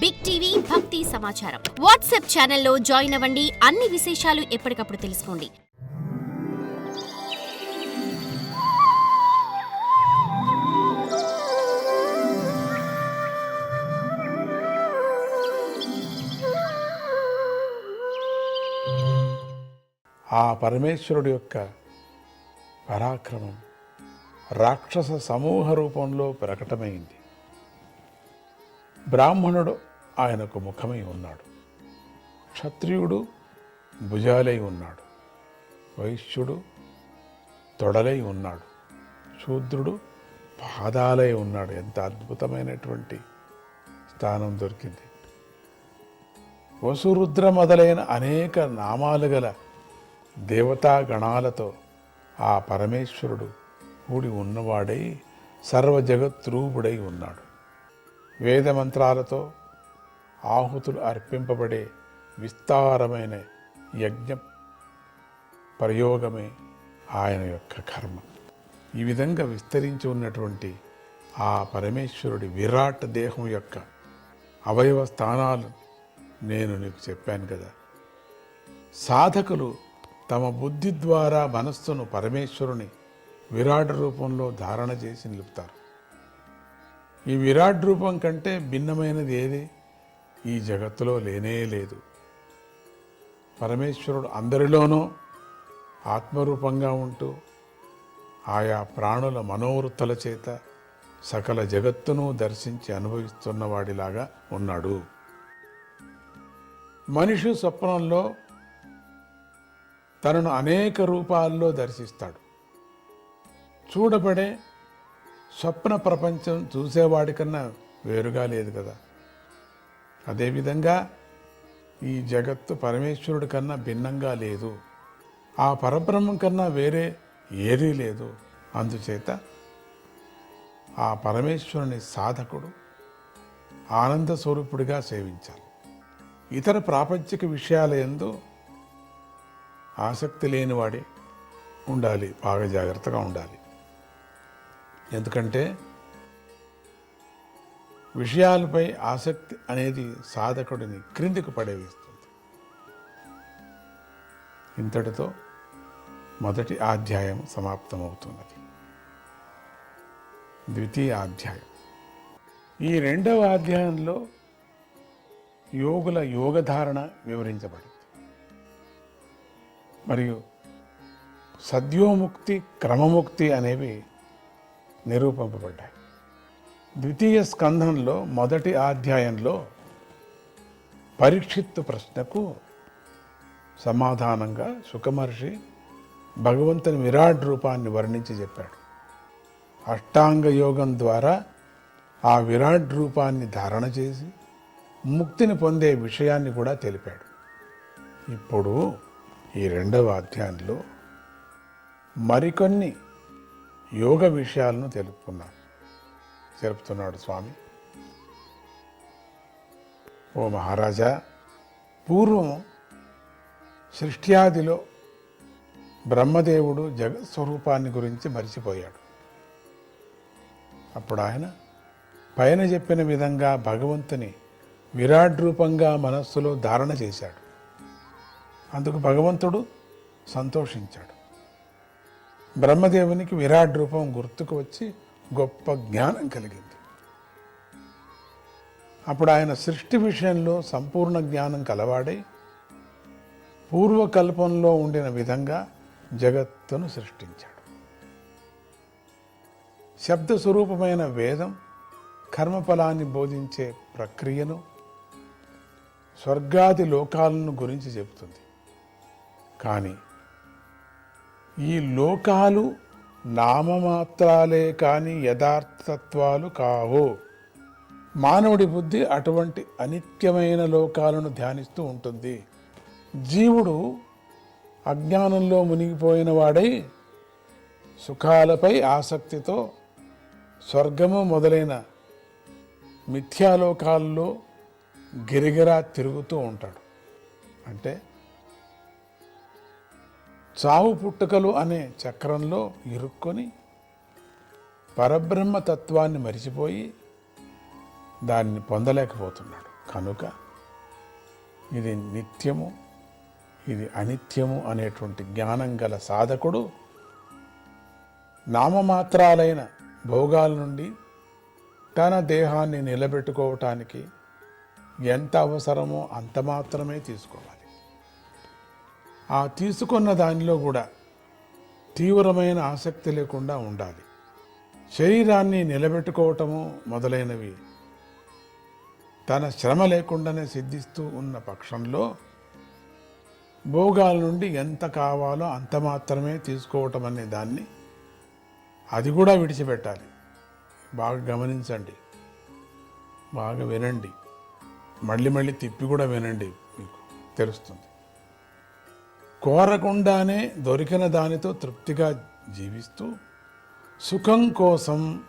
Big TV భక్తి సమాచారం WhatsApp ఛానల్లో జాయిన్ అవ్వండి. అన్ని విశేషాలు ఎప్పటికప్పుడు తెలుసుకోండి. ఆ పరమేశ్వరుడు యొక్క పరాక్రమం రాక్షస సమూహ రూపంలో ప్రకటమైంది. బ్రాహ్మణుడు ఆయనకు ముఖమై ఉన్నాడు. క్షత్రియుడు భుజాలై ఉన్నాడు. వైశ్యుడు తొడలై ఉన్నాడు. శూద్రుడు పాదాలై ఉన్నాడు. ఎంత అద్భుతమైనటువంటి స్థానం దొరికింది. వసురుద్ర మొదలైన అనేక నామాలు గల దేవతాగణాలతో ఆ పరమేశ్వరుడు కూడి ఉన్నవాడై సర్వజగత్రూపుడై ఉన్నాడు. వేదమంత్రాలతో ఆహుతులు అర్పింపబడే విస్తారమైన యజ్ఞ ప్రయోగమే ఆయన యొక్క కర్మ. ఈ విధంగా విస్తరించి ఉన్నటువంటి ఆ పరమేశ్వరుడి విరాట్ దేహం యొక్క అవయవ స్థానాలు నేను నీకు చెప్పాను కదా. సాధకులు తమ బుద్ధి ద్వారా మనస్సును పరమేశ్వరుని విరాట్ రూపంలో ధారణ చేసి నిలుపుతారు. ఈ విరాట్ రూపం కంటే భిన్నమైనది ఏది? ఈ జగత్తులో లేనే లేదు. పరమేశ్వరుడు అందరిలోనూ ఆత్మరూపంగా ఉంటూ ఆయా ప్రాణుల మనోవృత్తుల చేత సకల జగత్తును దర్శించి అనుభవిస్తున్నవాడిలాగా ఉన్నాడు. మనిషి స్వప్నంలో తనను అనేక రూపాల్లో దర్శిస్తాడు. చూడబడే స్వప్న ప్రపంచం చూసేవాడి కన్నా వేరుగా లేదు కదా. అదేవిధంగా ఈ జగత్తు పరమేశ్వరుడి కన్నా భిన్నంగా లేదు. ఆ పరబ్రహ్మం కన్నా వేరే ఏదీ లేదు. అందుచేత ఆ పరమేశ్వరుని సాధకుడు ఆనంద స్వరూపుడిగా సేవించాలి. ఇతర ప్రాపంచిక విషయాల ఎందు ఆసక్తి లేనివాడే ఉండాలి బాగా జాగ్రత్తగా ఉండాలి. ఎందుకంటే విషయాలపై ఆసక్తి అనేది సాధకుడిని క్రిందికి పడేవేస్తుంది. ఇంతటితో మొదటి అధ్యాయం సమాప్తమవుతున్నది. ద్వితీయ అధ్యాయం. ఈ రెండవ అధ్యాయంలో యోగుల యోగధారణ వివరించబడింది. మరియు సద్యోముక్తి క్రమముక్తి అనేవి నిరూపింపబడ్డాయి. ద్వితీయ స్కంధంలో మొదటి అధ్యాయంలో పరీక్షిత్తు ప్రశ్నకు సమాధానంగా సుఖమహర్షి భగవంతుని విరాట్ రూపాన్ని వర్ణించి చెప్పాడు. అష్టాంగ యోగం ద్వారా ఆ విరాట్ రూపాన్ని ధారణ చేసి ముక్తిని పొందే విషయాన్ని కూడా తెలిపాడు. ఇప్పుడు ఈ రెండవ అధ్యాయంలో మరికొన్ని యోగ విషయాలను తెలుపుకున్నాను జరుపుతున్నాడు స్వామి. ఓ మహారాజా పూర్వం సృష్ట్యాదిలో బ్రహ్మదేవుడు జగత్ స్వరూపాన్ని గురించి మరిచిపోయాడు. అప్పుడు ఆయన పైన చెప్పిన విధంగా భగవంతుని విరాట్ రూపంగా మనస్సులో ధారణ చేశాడు. అందుకు భగవంతుడు సంతోషించాడు. బ్రహ్మదేవునికి విరాట్ రూపం గుర్తుకు వచ్చి గొప్ప జ్ఞానం కలిగింది. అప్పుడు ఆయన సృష్టి విషయంలో సంపూర్ణ జ్ఞానం కలవాడై పూర్వకల్పంలో ఉండిన విధంగా జగత్తును సృష్టించాడు. శబ్ద స్వరూపమైన వేదం కర్మఫలాన్ని బోధించే ప్రక్రియను స్వర్గాది లోకాలను గురించి చెబుతుంది. కానీ ఈ లోకాలు నామమాత్రాలే కాని యథార్థత్వాలు కావు. మానవుడి బుద్ధి అటువంటి అనిత్యమైన లోకాలను ధ్యానిస్తూ ఉంటుంది. జీవుడు అజ్ఞానంలో మునిగిపోయిన వాడై సుఖాలపై ఆసక్తితో స్వర్గము మొదలైన మిథ్యాలోకాల్లో గిరిగిరా తిరుగుతూ ఉంటాడు. అంటే చావు పుట్టుకలు అనే చక్రంలో ఇరుక్కొని పరబ్రహ్మ తత్వాన్ని మరిచిపోయి దాన్ని పొందలేకపోతున్నాడు. కనుక ఇది నిత్యము ఇది అనిత్యము అనేటువంటి జ్ఞానం గల సాధకుడు నామమాత్రాలైన భోగాల నుండి తన దేహాన్ని నిలబెట్టుకోవటానికి ఎంత అవసరమో అంత మాత్రమే తీసుకోవాలి. ఆ తీసుకున్న దానిలో కూడా తీవ్రమైన ఆసక్తి లేకుండా ఉండాలి. శరీరాన్ని నిలబెట్టుకోవటము మొదలైనవి తన శ్రమ లేకుండానే సిద్ధిస్తూ ఉన్న పక్షంలో భోగాల నుండి ఎంత కావాలో అంత మాత్రమే తీసుకోవటం అనే దాన్ని అది కూడా విడిచిపెట్టాలి. బాగా గమనించండి. బాగా వినండి. మళ్ళీ మళ్ళీ తిప్పి కూడా వినండి మీకు తెలుస్తుంది. కోరకుండానే దొరికిన దానితో తృప్తిగా జీవిస్తూ సుఖం కోసం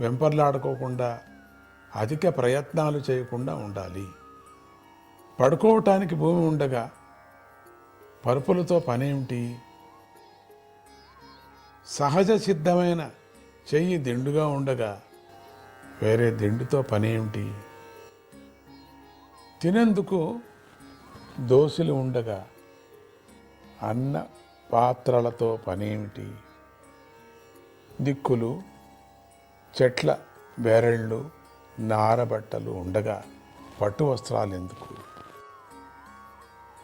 వెంపర్లాడుకోకుండా అధిక ప్రయత్నాలు చేయకుండా ఉండాలి. పడుకోవటానికి భూమి ఉండగా పరుపులతో పనేమిటి? సహజ సిద్ధమైన చెయ్యి దిండుగా ఉండగా వేరే దిండుతో పనేమిటి? తినేందుకు దోశలు ఉండగా అన్న పాత్రలతో పనేమిటి? దిక్కులు చెట్ల బెరళ్ళు నారబట్టలు ఉండగా పట్టు వస్త్రాలు ఎందుకు?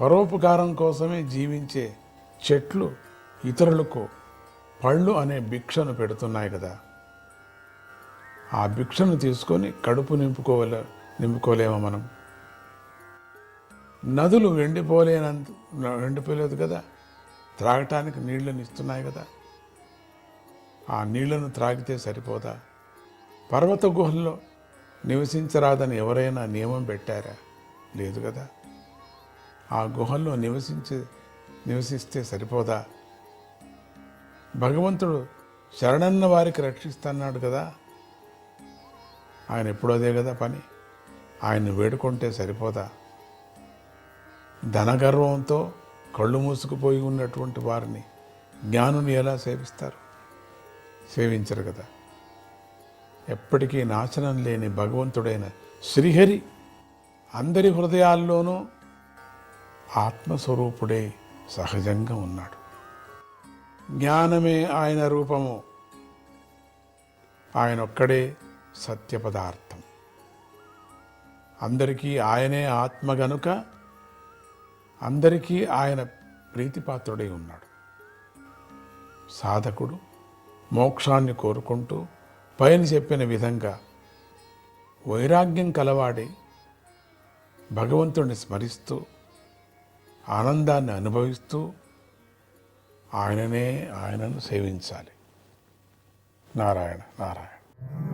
పరోపకారం కోసమే జీవించే చెట్లు ఇతరులకు పళ్ళు అనే భిక్షను పెడుతున్నాయి కదా. ఆ భిక్షను తీసుకొని కడుపు నింపుకోలే నింపుకోలేమా మనం? నదులు ఎండిపోలేనంత ఎండిపోలేదు కదా? త్రాగటానికి నీళ్ళను ఇస్తున్నాయి కదా? ఆ నీళ్ళను త్రాగితే సరిపోదా? పర్వత గుహల్లో నివసించరాదని ఎవరైనా నియమం పెట్టారా? లేదు కదా. ఆ గుహల్లో నివసించి నివసిస్తే సరిపోదా? భగవంతుడు శరణన్న వారికి రక్షిస్తున్నాడు కదా? ఆయన ఎప్పుడోదే కదా పని. ఆయన్ని వేడుకుంటే సరిపోదా? ధనగర్వంతో కళ్ళు మూసుకుపోయి ఉన్నటువంటి వారిని జ్ఞానుని ఎలా సేవిస్తారు? సేవించరు కదా. ఎప్పటికీ నాశనం లేని భగవంతుడైన శ్రీహరి అందరి హృదయాల్లోనూ ఆత్మస్వరూపుడే సహజంగా ఉన్నాడు. జ్ఞానమే ఆయన రూపము. ఆయన ఒక్కడే సత్య పదార్థం అందరికీ ఆయనే ఆత్మ గనుక అందరికీ ఆయన ప్రీతిపాత్రుడై ఉన్నాడు. సాధకుడు మోక్షాన్ని కోరుకుంటూ పైన చెప్పిన విధంగా వైరాగ్యం కలవాడి భగవంతుడిని స్మరిస్తూ ఆనందాన్ని అనుభవిస్తూ ఆయననే ఆయనను సేవించాలి. నారాయణ నారాయణ.